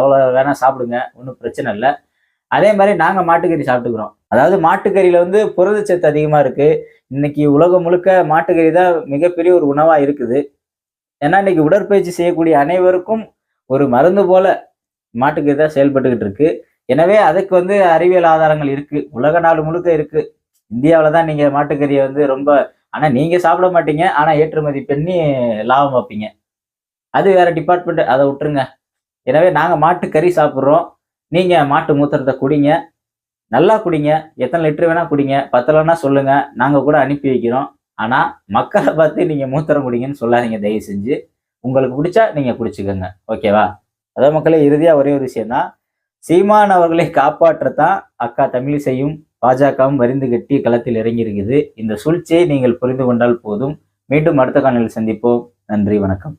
எவ்வளோ வேணால் சாப்பிடுங்க ஒன்றும் பிரச்சனை இல்லை. அதே மாதிரி நாங்கள் மாட்டுக்கறி சாப்பிட்டுக்கிறோம். அதாவது மாட்டுக்கறியில் வந்து புரதச்சத்து அதிகமாக இருக்குது இன்னைக்கு உலகம் முழுக்க மாட்டுக்கறி தான் மிகப்பெரிய ஒரு உணவாக இருக்குது. ஏன்னா இன்னைக்கு உடற்பயிற்சி செய்யக்கூடிய அனைவருக்கும் ஒரு மருந்து போல மாட்டுக்கறி தான் செயல்பட்டுக்கிட்டு இருக்கு. எனவே அதுக்கு வந்து அறிவியல் ஆதாரங்கள் இருக்கு. உலக நாடு முழுக்க இருக்கு. இந்தியாவில் தான் நீங்கள் மாட்டுக்கறியை வந்து ரொம்ப ஆனால் நீங்கள் சாப்பிட மாட்டீங்க. ஆனால் ஏற்றுமதி பண்ணி லாபம் வைப்பீங்க அது வேற டிபார்ட்மெண்ட் அதை விட்டுருங்க. எனவே நாங்கள் மாட்டு கறி சாப்பிட்றோம். நீங்கள் மாட்டு மூத்திரத்தை குடிங்க. நல்லா குடிங்க. எத்தனை லிட்டர் வேணால் குடிங்க. பத்தலைன்னா சொல்லுங்கள் நாங்கள் கூட அனுப்பி வைக்கிறோம். ஆனால் மக்களை பார்த்து நீங்கள் மூத்திரம் குடிங்கன்னு சொல்லாதீங்க. தயவு செஞ்சு. உங்களுக்கு பிடிச்சா நீங்கள் குடிச்சுக்கோங்க. ஓகேவா? அதான் மக்களே இறுதியாக ஒரே ஒரு விஷயம்னா சீமான் அவர்களை காப்பாற்றத்தான் அக்கா தமிழிசையும் பாஜகவும் வரிந்து கட்டி களத்தில் இறங்கி இருக்குது இந்த சூழ்ச்சியை நீங்கள் புரிந்து கொண்டால் போதும். மீண்டும் அடுத்த காணொலியில் சந்திப்போம். நன்றி வணக்கம்.